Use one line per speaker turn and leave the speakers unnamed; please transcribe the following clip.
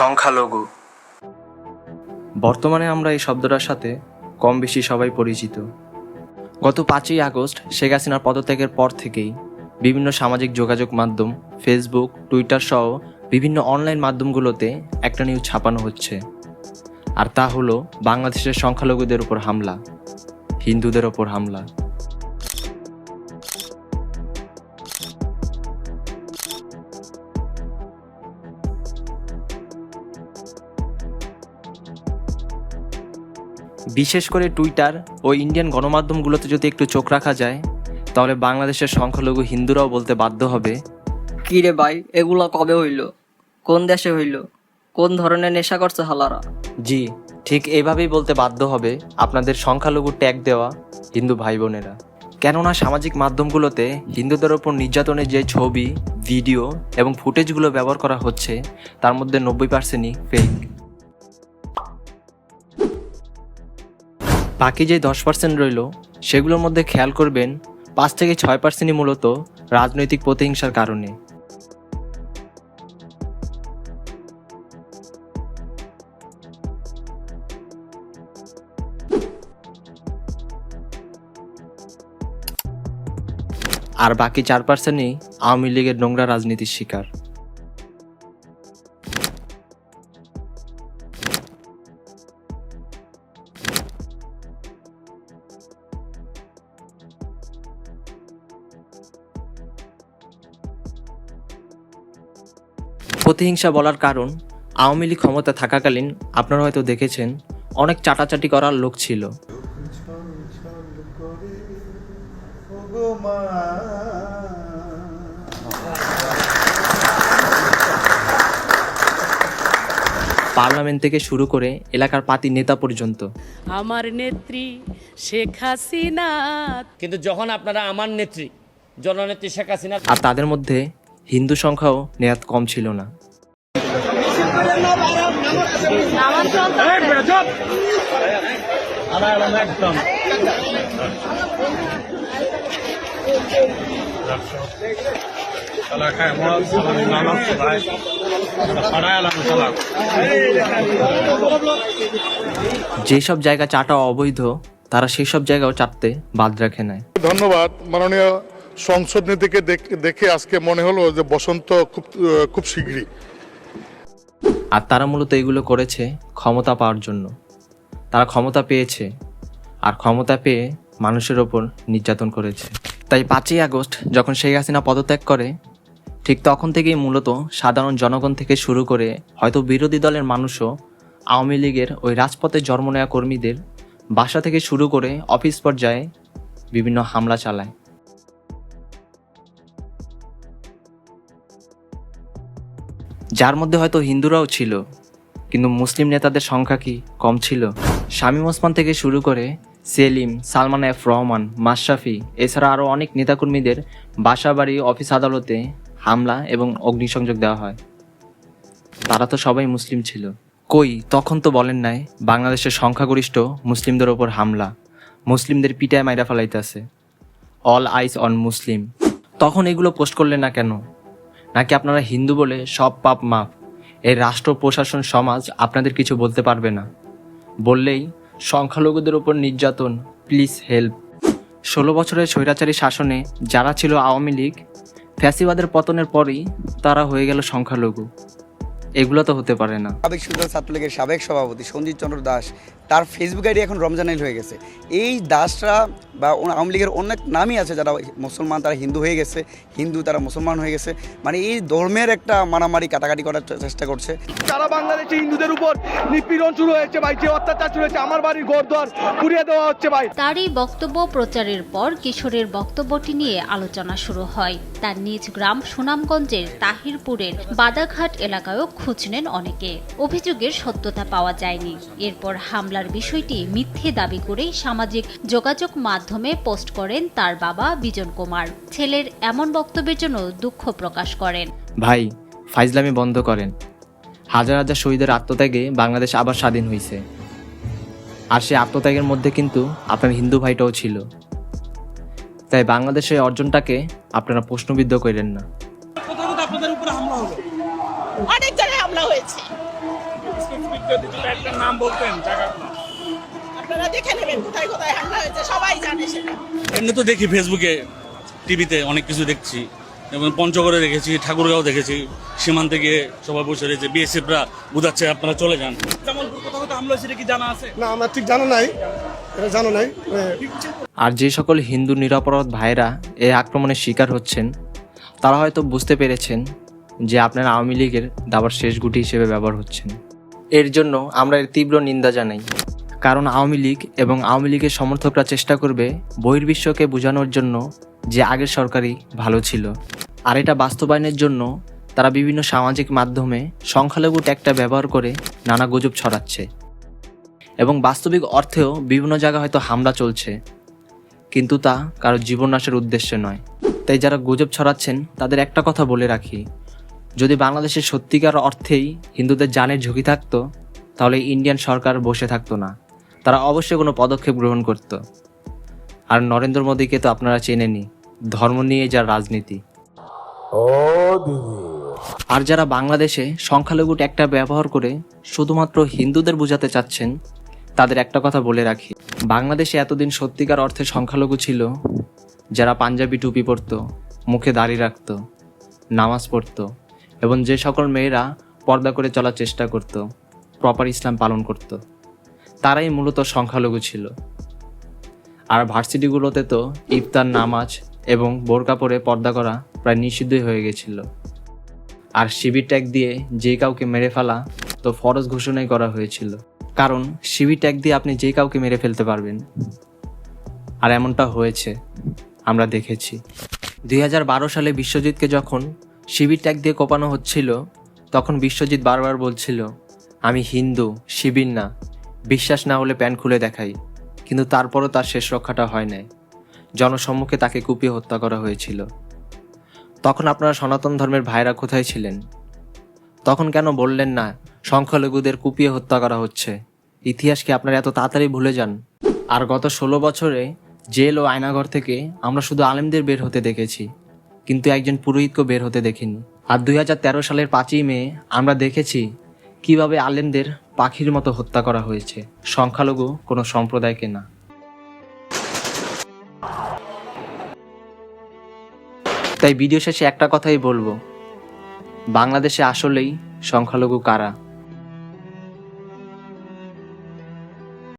সংখ্যালঘু। বর্তমানে আমরা এই শব্দটার সাথে কম বেশি সবাই পরিচিত। গত পাঁচই আগস্ট শেখ হাসিনার পদত্যাগের পর থেকেই বিভিন্ন সামাজিক যোগাযোগ মাধ্যম ফেসবুক টুইটার সহ বিভিন্ন অনলাইন মাধ্যমগুলোতে একটা নিউজ ছাপানো হচ্ছে। আর তা হলো বাংলাদেশের সংখ্যালঘুদের উপর হামলা, হিন্দুদের ওপর হামলা। বিশেষ করে টুইটার ও ইন্ডিয়ান গণমাধ্যমগুলোতে যদি একটু চোখ রাখা যায় তাহলে বাংলাদেশের সংখ্যালঘু হিন্দুরাও বলতে বাধ্য হবে।
কি রে ভাই এগুলো কবে হইল? কোন দেশে হইল? কোন ধরনের নেশা করছে হালারা?
জি ঠিক এভাবেই বলতে বাধ্য হবে আপনাদের সংখ্যালঘু ট্যাগ দেওয়া হিন্দু ভাই বোনেরা কেননা সামাজিক মাধ্যমগুলোতে হিন্দুদের ওপর নির্যাতনের যে ছবি ভিডিও এবং ফুটেজগুলো ব্যবহার করা হচ্ছে তার মধ্যে নব্বই পার্সেন্টই ফেক বাকি যে দশ পার্সেন্ট রইল, সেগুলোর মধ্যে খেয়াল করবেন, পাঁচ থেকে ছয় পার্সেন্টই মূলত রাজনৈতিক প্রতিহিংসার কারণে। আর বাকি চার পার্সেন্টই আওয়ামী লীগের নোংরা রাজনীতির শিকার। প্রতিহিংসা বলার কারণ আওয়ামী লীগ ক্ষমতা থাকাকালীন আপনারা হয়তো দেখেছেন অনেক চাটাচাটি করার লোক ছিল। পার্লামেন্ট থেকে শুরু করে এলাকার পাতি নেতা পর্যন্ত।
আমার নেত্রী শেখ হাসিনা।
কিন্তু যখন আপনারা আমার নেত্রী জননেত্রী শেখ হাসিনা
আর তাদের মধ্যে হিন্দু সংখ্যাও নেয়াত কম ছিল না। যেসব জায়গা চাটা অবৈধ, তারা সেই সব জায়গাও চাটতে বাদ রাখে নাই।
ধন্যবাদ, মাননীয় সংসদ নীতিকে দেখ- আজকে মনে হলো যে বসন্ত খুব খুব শীঘ্রই।
আর তারা মূলত এগুলো করেছে ক্ষমতা পাওয়ার জন্য। তারা ক্ষমতা পেয়েছে আর ক্ষমতা পেয়ে মানুষের ওপর নির্যাতন করেছে। তাই পাঁচই আগস্ট যখন শেখ হাসিনা পদত্যাগ করে, ঠিক তখন থেকেই মূলত সাধারণ জনগণ থেকে শুরু করে হয়তো বিরোধী দলের মানুষও আওয়ামী লীগের ওই রাজপথে জন্ম নেওয়া কর্মীদের বাসা থেকে শুরু করে অফিস পর্যায়ে বিভিন্ন হামলা চালায়। যার মধ্যে হয়তো হিন্দুরাও ছিল, কিন্তু মুসলিম নেতাদের সংখ্যা কি কম ছিল? শামীম ওসমান থেকে শুরু করে সেলিম, সালমান এফ রহমান, মাশরাফি, এছাড়া আরও অনেক নেতাকর্মীদের বাসা বাড়ি অফিস আদালতে হামলা এবং অগ্নিসংযোগ দেওয়া হয়। তারা তো সবাই মুসলিম ছিল। কই, তখন তো বলেন নাই, বাংলাদেশের সংখ্যাগরিষ্ঠ মুসলিমদের ওপর হামলা। মুসলিমদের পিটায় মাইরা ফেলাইতেছে। অল আইস অন মুসলিম। তখন এগুলো পোস্ট করলেন না কেন? নাকি আপনারা হিন্দু বলে সব পাপ মাফ? এই রাষ্ট্র, প্রশাসন, সমাজ আপনাদের কিছু বলতে পারবে না। বললেই সংখ্যালঘুদের উপর নির্যাতন প্লিজ হেল্প ষোলো বছরের স্বৈরাচারী শাসনে যারা ছিল আওয়ামী লীগ, ফ্যাসিবাদের পতনের পরই তারা হয়ে গেল সংখ্যালঘু। এগুলো তো হতে পারে না।
সাবেক সুদল ছাত্রলীগের সাবেক সভাপতি সঞ্জিত চন্দ্র দাস তার ফেসবুক আইডি এখন রমজানাইল হয়ে গেছে। এই দাসরা বা আওয়ামী লীগের অনেক নামই আছে যারা মুসলমান তারা হিন্দু হয়ে গেছে হিন্দু তারা মুসলমান হয়ে গেছে। মানে এই ধর্মের একটা মারামারি কাটাকাটি করার চেষ্টা করছে।
সারা বাংলাদেশে হিন্দুদের উপর নিপীড়ন শুরু হয়েছে ভাই যে অত্যাচার শুরু হয়েছে আমার বাড়ির ঘর দুয়ার পুড়িয়ে দেওয়া হচ্ছে ভাই।
তার এই বক্তব্য প্রচারের পর কিশোরের বক্তব্যটি নিয়ে আলোচনা শুরু হয়। তার নিজ গ্রাম সুনামগঞ্জের তাহিরপুরের বাদাঘাট এলাকায়ও খুঁজ নেন অনেকে। অভিযোগের সত্যতা পাওয়া যায়নি। এরপর হামলার বিষয়টি মিথ্যে দাবি করে সামাজিক যোগাযোগ মাধ্যমে পোস্ট করেন তার বাবা বিজন কুমার। ছেলের এমন বক্তব্যের জন্য দুঃখ প্রকাশ করেন।
ভাই, ফাইজলামি বন্ধ করেন। হাজার হাজার শহীদের আত্মত্যাগে বাংলাদেশ আবার স্বাধীন হয়েছে আর সেই আত্মত্যাগের মধ্যে কিন্তু আপনার হিন্দু ভাইটাও ছিল। তাই বাংলাদেশের অর্জনটাকে আপনারা প্রশ্নবিদ্ধ করেন না।
অনেক জায়গায় হামলা হয়েছে। স্পেসিফিক যদি দুটো একটা নাম বলতেন
আপনারা দেখে নেবেন কোথায় কোথায় হামলা হয়েছে সবাই জানে সেটা।
এমনি তো দেখি ফেসবুকে টিভিতে অনেক কিছু দেখছি। যেমন পঞ্চগড়ে দেখেছি ঠাকুরগাঁও দেখেছি সীমান্তে গিয়ে সবাই বসে রয়েছে বিএসএফরা বুঝাচ্ছে আপনারা চলে যান। যেমন কোথাও কোথাও হামলা হয়েছে এটা কি জানা আছে
না আমার ঠিক জানা নাই। এটা জানা নাই।
আর যে সকল হিন্দু নিরাপরাধ ভাইরা এই আক্রমণের শিকার হচ্ছেন তারা হয়তো বুঝতে পেরেছেন যে আপনার আওয়ামী লীগের দাবার শেষ গুটি হিসেবে ব্যবহার হচ্ছেন। এর জন্য আমরা এর তীব্র নিন্দা জানাই। কারণ আওয়ামী লীগ এবং আওয়ামী লীগের সমর্থকরা চেষ্টা করবে বহির্বিশ্বকে বোঝানোর জন্য যে আগের সরকারই ভালো ছিল। আর এটা বাস্তবায়নের জন্য তারা বিভিন্ন সামাজিক মাধ্যমে সংখ্যালঘু ট্যাগটা ব্যবহার করে নানা গুজব ছড়াচ্ছে। এবং বাস্তবিক অর্থেও বিভিন্ন জায়গায় হয়তো হামলা চলছে। কিন্তু তা কারও জীবন নাশের উদ্দেশ্যে নয়। তাই যারা গুজব ছড়াচ্ছেন, তাদের একটা কথা বলে রাখি যদি বাংলাদেশের সত্যিকার অর্থেই হিন্দুদের জানের ঝুঁকি থাকতো তাহলে ইন্ডিয়ান সরকার বসে থাকতো না। তারা অবশ্যই কোনো পদক্ষেপ গ্রহণ করত। আর নরেন্দ্র মোদীকে তো আপনারা চেনেনি ধর্ম নিয়ে যার রাজনীতি। আর যারা বাংলাদেশে সংখ্যালঘু একটা ব্যবহার করে শুধুমাত্র হিন্দুদের বোঝাতে চাচ্ছেন তাদের একটা কথা বলে রাখি। বাংলাদেশে এতদিন সত্যিকার অর্থে সংখ্যালঘু ছিল যারা পাঞ্জাবি টুপি পরতো মুখে দাড়ি রাখত নামাজ পড়তো এবং যে সকল মেয়েরা পর্দা করে চলার চেষ্টা করত প্রপার ইসলাম পালন করত, তারাই মূলত সংখ্যালঘু ছিল। আর ভার্সিটিগুলোতে তো ইফতার, নামাজ এবং বোরকা পরে পর্দা করা প্রায় নিষিদ্ধই হয়ে গেছিল। আর শিবির ট্যাগ দিয়ে যে কাউকে মেরে ফেলা তো ফরজ ঘোষণাই করা হয়েছিল। কারণ শিবির ট্যাগ দিয়ে আপনি যে কাউকে মেরে ফেলতে পারবেন। আর এমনটা হয়েছে, আমরা দেখেছি। দুই হাজার বারো সালে বিশ্বজিৎকে যখন শিবির ট্যাগ দিয়ে কোপানো হচ্ছিল, তখন বিশ্বজিৎ বারবার বলছিল, আমি হিন্দু, শিবির না। বিশ্বাস না হলে প্যান্ট খুলে দেখাই। কিন্তু তারপরও তার শেষ রক্ষাটা হয় নাই। জনসম্মুখে তাকে কুপিয়ে হত্যা করা হয়েছিল। তখন আপনারা সনাতন ধর্মের ভাইরা কোথায় ছিলেন? তখন কেন বললেন না, সংখ্যালঘুদের কুপিয়ে হত্যা করা হচ্ছে? ইতিহাসকে আপনারা এত তাড়াতাড়ি ভুলে যান? আর গত ষোলো বছরে জেল ও আয়নাঘর থেকে আমরা শুধু আলেমদের বের হতে দেখেছি। কিন্তু একজন পুরোহিতকে বের হতে দেখিনি। আর দু হাজার তেরো সালের পাঁচই মে আমরা দেখেছি কীভাবে আলেমদের পাখির মতো হত্যা করা হয়েছে। সংখ্যালঘু কোনো সম্প্রদায়কে না। তাই ভিডিও শেষে একটা কথাই বলব। বাংলাদেশে আসলেই সংখ্যালঘু কারা?